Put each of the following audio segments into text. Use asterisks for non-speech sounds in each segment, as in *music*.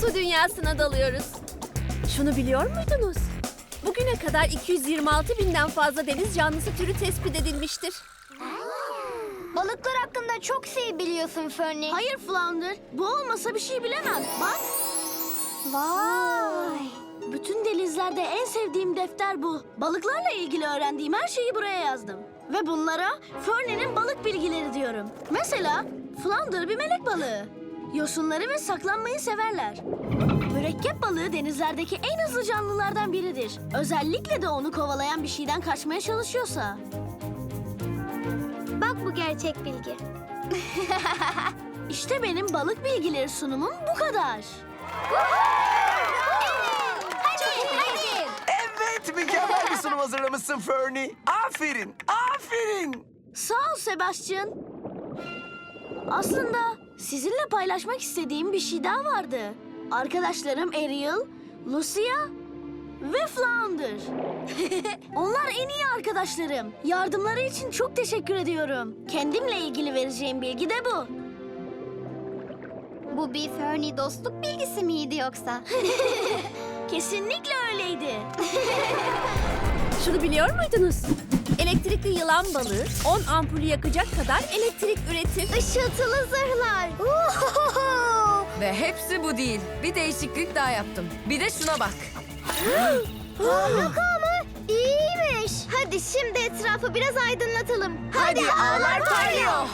su dünyasına dalıyoruz. Şunu biliyor muydunuz? Bugüne kadar 226 binden fazla deniz canlısı türü tespit edilmiştir. Balıklar hakkında çok şey biliyorsun Fernie. Hayır Flounder, bu olmasa bir şey bilemem. Bak, Vay. bütün denizlerde en sevdiğim defter bu. Balıklarla ilgili öğrendiğim her şeyi buraya yazdım. Ve bunlara Fernie'nin balık bilgileri diyorum. Mesela Flounder bir melek balığı. Yosunları ve saklanmayı severler. Mürekkep balığı denizlerdeki en hızlı canlılardan biridir. Özellikle de onu kovalayan bir şeyden kaçmaya çalışıyorsa. Bak bu gerçek bilgi. *laughs* İşte benim balık bilgileri sunumum bu kadar. Hadi, hadi. Evet, mükemmel bir sunum hazırlamışsın Fernie. Aferin, aferin. Sağ ol Sebastian. Aslında sizinle paylaşmak istediğim bir şey daha vardı. Arkadaşlarım Ariel, Lucia ve Flounder. *laughs* Onlar en iyi arkadaşlarım. Yardımları için çok teşekkür ediyorum. Kendimle ilgili vereceğim bilgi de bu. Bu bir Fernie dostluk bilgisi miydi yoksa? *laughs* Kesinlikle öyleydi. Şunu biliyor muydunuz? Elektrikli yılan balığı 10 ampulü yakacak kadar elektrik üretir. Işıltılı zırhlar. Ve hepsi bu değil. Bir değişiklik daha yaptım. Bir de şuna bak. *gasps* Harika mı? İyiymiş. Hadi şimdi etrafı biraz aydınlatalım. Hadi ağlar parlıyor.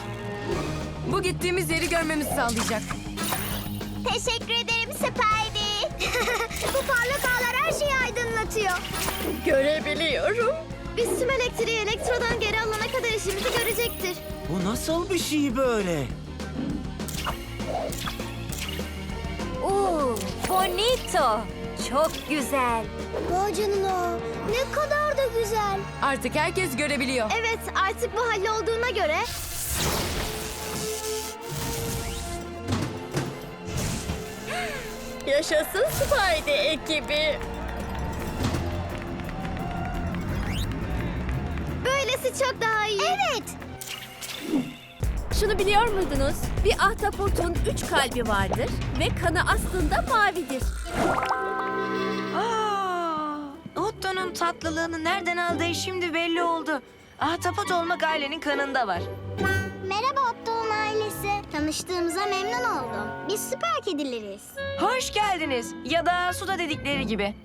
Bu gittiğimiz yeri görmemizi sağlayacak. Teşekkür ederim Spidey. *laughs* Bu parlak ağlar her şeyi aydınlatıyor. Görebiliyorum. Biz tüm elektriği elektrodan geri alana kadar işimizi görecektir. Bu nasıl bir şey böyle? Oo, bonito. Çok güzel. Vay canına. Ne kadar da güzel. Artık herkes görebiliyor. Evet, artık bu hallolduğuna göre... *gasps* Yaşasın Spidey ekibi. Böylesi çok daha iyi. Evet. Şunu biliyor muydunuz? Bir ahtapotun üç kalbi vardır ve kanı aslında mavidir. Otto'nun tatlılığını nereden aldığı şimdi belli oldu. Ahtapot olmak ailenin kanında var. Merhaba Otto'nun ailesi. Tanıştığımıza memnun oldum. Biz süper kedileriz. Hoş geldiniz. Ya da suda dedikleri gibi.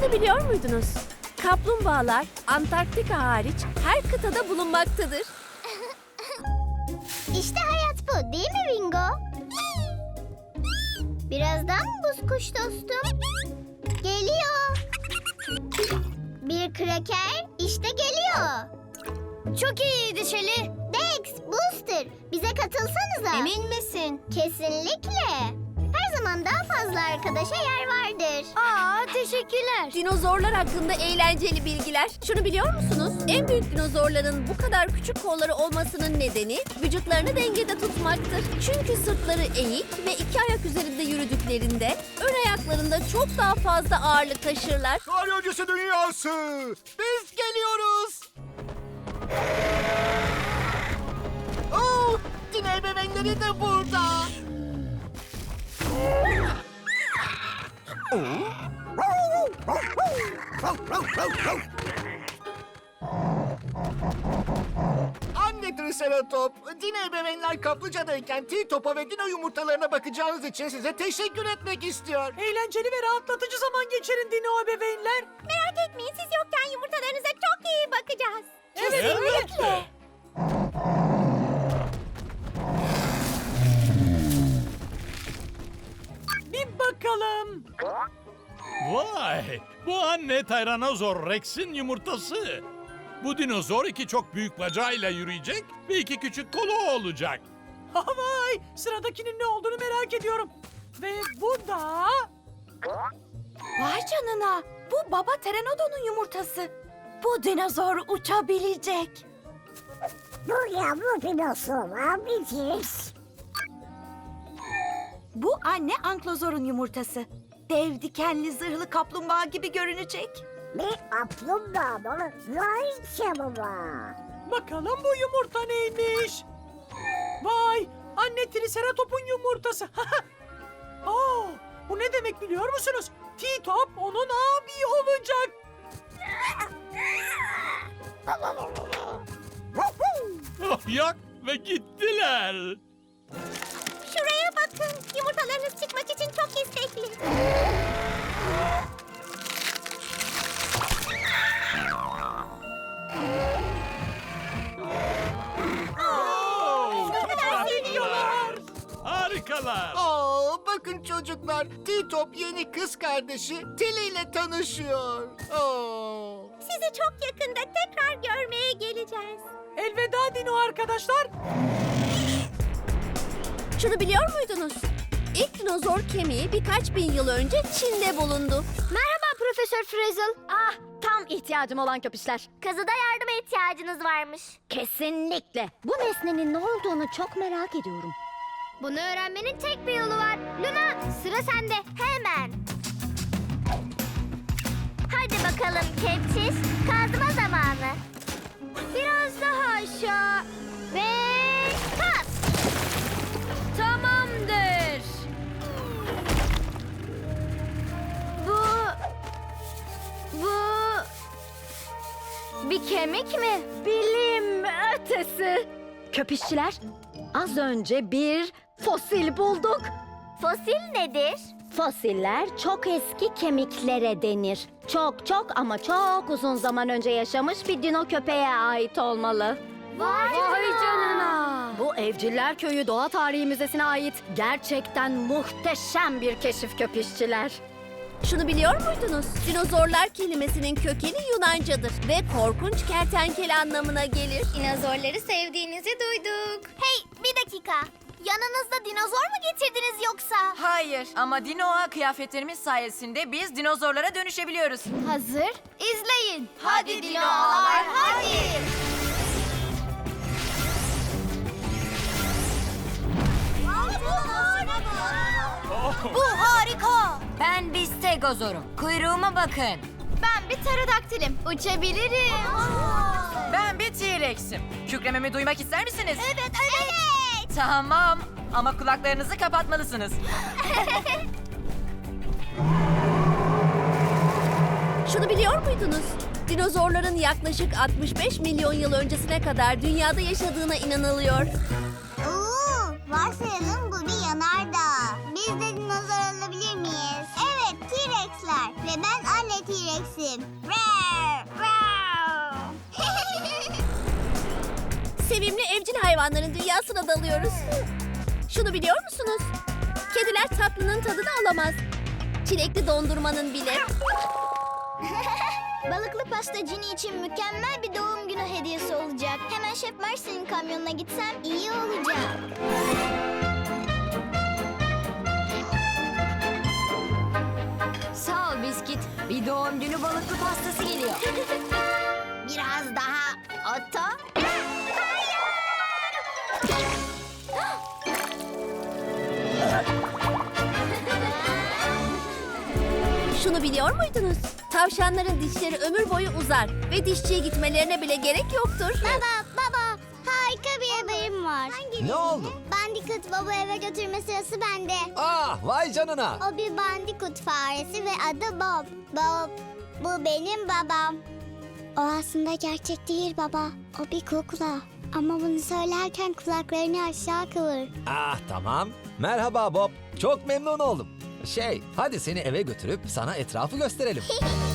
Şunu biliyor muydunuz? Kaplumbağalar Antarktika hariç her kıtada bulunmaktadır. *laughs* İşte hayat bu değil mi Ringo? Birazdan buz kuş dostum. Geliyor. Bir kraker işte geliyor. Çok iyiydi Şeli. Dex, Booster bize katılsanıza. Emin misin? Kesinlikle. Her zaman daha fazla arkadaşa yer vardır. Aa teşekkürler. Dinozorlar hakkında eğlenceli bilgiler. Şunu biliyor musunuz? En büyük dinozorların bu kadar küçük kolları olmasının nedeni vücutlarını dengede tutmaktır. Çünkü sırtları eğik ve iki ayak üzerinde yürüdüklerinde ön ayaklarında çok daha fazla ağırlık taşırlar. Tarih öncesi dünyası. Biz geliyoruz. Oo, Dine ebeveynleri de burada. Anne Triceratop, Dine ebeveynler kaplıcadayken T-Top'a ve Dino yumurtalarına bakacağınız için size teşekkür etmek istiyor. Eğlenceli ve rahatlatıcı zaman geçirin Dino ebeveynler. Merak etmeyin siz yokken yumurtalarınıza çok iyi bakacağız. Kesinlikle. Vay! *laughs* Bu anne Tyrannosaur Rex'in yumurtası. Bu dinozor iki çok büyük bacağıyla yürüyecek ve iki küçük kolu olacak. Vay sıradakinin ne olduğunu merak ediyorum. Ve bu da... Vay canına. Bu baba Pteranodon'un yumurtası. Bu dinozor uçabilecek. Bu anne Anklozor'un yumurtası. Dev dikenli zırhlı kaplumbağa gibi görünecek. Bir kaplumbağa mı? Vay canına. Bakalım bu yumurta neymiş? Vay anne triceratopun yumurtası. *laughs* Aa, bu ne demek biliyor musunuz? T-Top onun abi olacak. *laughs* Oh, yak ve gittiler. Şuraya bakın. Yumurtalarınız çıkmak için çok istekli. Oh, Harikalar. Harikalar. Oo, bakın çocuklar. T-Top yeni kız kardeşi Tilly ile tanışıyor. Oo. Sizi çok yakında tekrar görmeye geleceğiz. Elveda Dino arkadaşlar. Şunu biliyor muydunuz? İlk dinozor kemiği birkaç bin yıl önce Çin'de bulundu. Merhaba Profesör Frizzle. Ah tam ihtiyacım olan köpüşler. Kazıda yardıma ihtiyacınız varmış. Kesinlikle. Bu nesnenin ne olduğunu çok merak ediyorum. Bunu öğrenmenin tek bir yolu var. Luna sıra sende hemen. Hadi bakalım Kepçiş. Kazma kemik mi? Bilim ötesi. Köpüşçüler, az önce bir fosil bulduk. Fosil nedir? Fosiller çok eski kemiklere denir. Çok çok ama çok uzun zaman önce yaşamış bir dino köpeğe ait olmalı. Vay, canına! Bu Evciller Köyü Doğa Tarihi Müzesi'ne ait gerçekten muhteşem bir keşif köpüşçüler. Şunu biliyor muydunuz? Dinozorlar kelimesinin kökeni Yunancadır ve korkunç kertenkele anlamına gelir. Dinozorları sevdiğinizi duyduk. Hey bir dakika. Yanınızda dinozor mu getirdiniz yoksa? Hayır ama Dinoa kıyafetlerimiz sayesinde biz dinozorlara dönüşebiliyoruz. Hazır. İzleyin. Hadi dinolar, hadi. Bu harika. Stegozorum. Kuyruğuma bakın. Ben bir pterodaktilim. Uçabilirim. Ben bir T-Rex'im. Kükrememi duymak ister misiniz? Evet, evet. Tamam ama kulaklarınızı kapatmalısınız. *laughs* Şunu biliyor muydunuz? Dinozorların yaklaşık 65 milyon yıl öncesine kadar dünyada yaşadığına inanılıyor. Oo, varsayalım bu bir yanardağ. Biz de hayvanların dünyasına dalıyoruz. Şunu biliyor musunuz? Kediler tatlının tadını alamaz. Çilekli dondurmanın bile. *laughs* Balıklı pasta Cini için mükemmel bir doğum günü hediyesi olacak. Hemen Şef Mersin'in kamyonuna gitsem iyi olacak. Sağ ol biskit. Bir doğum günü balıklı pastası geliyor. *laughs* Biraz daha oto. Şunu biliyor muydunuz? Tavşanların dişleri ömür boyu uzar ve dişçiye gitmelerine bile gerek yoktur. Baba, baba. Harika bir haberim var. Ne oldu? Bandicoot baba eve götürme sırası bende. Ah vay canına. O bir bandicoot faresi ve adı Bob. Bob, bu benim babam. O aslında gerçek değil baba. O bir kukla. Ama bunu söylerken kulaklarını aşağı kıvır. Ah tamam. Merhaba Bob. Çok memnun oldum. Şey, hadi seni eve götürüp sana etrafı gösterelim. *laughs*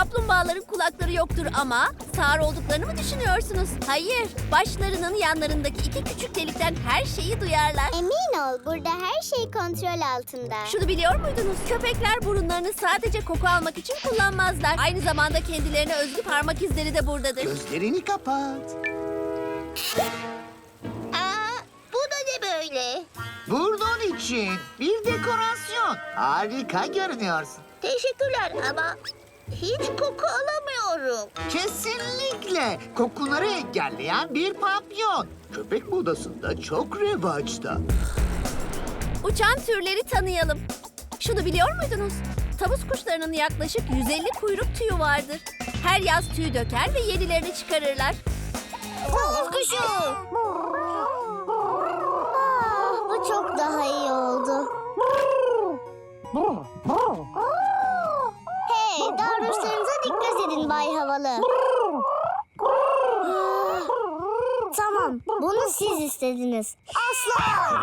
Kaplumbağaların kulakları yoktur ama sağır olduklarını mı düşünüyorsunuz? Hayır. Başlarının yanlarındaki iki küçük delikten her şeyi duyarlar. Emin ol burada her şey kontrol altında. Şunu biliyor muydunuz? Köpekler burunlarını sadece koku almak için kullanmazlar. Aynı zamanda kendilerine özgü parmak izleri de buradadır. Gözlerini kapat. Aa, bu da ne böyle? Burnun için bir dekorasyon. Harika görünüyorsun. Teşekkürler ama hiç koku alamıyorum. Kesinlikle kokuları engelleyen bir papyon. Köpek modasında çok revaçta. Uçan türleri tanıyalım. Şunu biliyor muydunuz? Tavus kuşlarının yaklaşık 150 kuyruk tüyü vardır. Her yaz tüy döker ve yenilerini çıkarırlar. Tavus kuşu. Tamam, bunu siz istediniz. Aslan!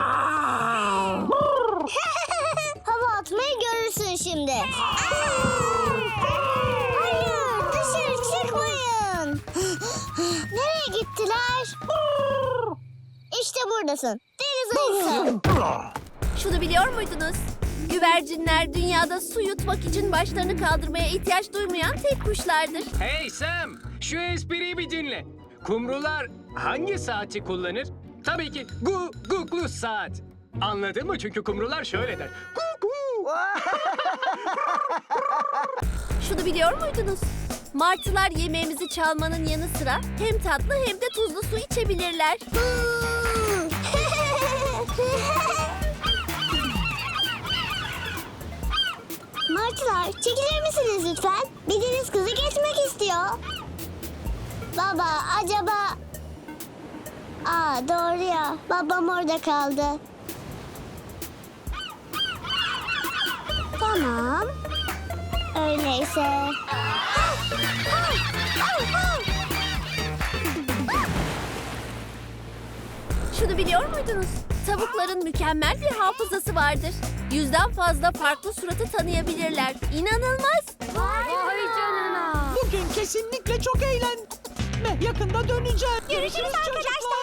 *laughs* Hava atmayı görürsün şimdi. Hayır, dışarı çıkmayın. *gasps* Nereye gittiler? İşte buradasın. Deniz ayısı. *laughs* Şunu biliyor muydunuz? Güvercinler dünyada su yutmak için başlarını kaldırmaya ihtiyaç duymayan tek kuşlardır. Hey Sam, şu espriyi bir dinle. Kumrular hangi saati kullanır? Tabii ki gu guklu saat. Anladın mı? Çünkü kumrular şöyle der. Gugu. *laughs* Şunu biliyor muydunuz? Martılar yemeğimizi çalmanın yanı sıra hem tatlı hem de tuzlu su içebilirler. Martılar çekilir misiniz lütfen? Bir deniz kızı geçmek istiyor. Baba acaba... Aa doğru ya. Babam orada kaldı. Tamam. Öyleyse. Şunu biliyor muydunuz? Tavukların mükemmel bir hafızası vardır. Yüzden fazla farklı suratı tanıyabilirler. İnanılmaz. Bugün kesinlikle çok eğlendim. Yakında döneceğim. Görüşürüz arkadaşlar.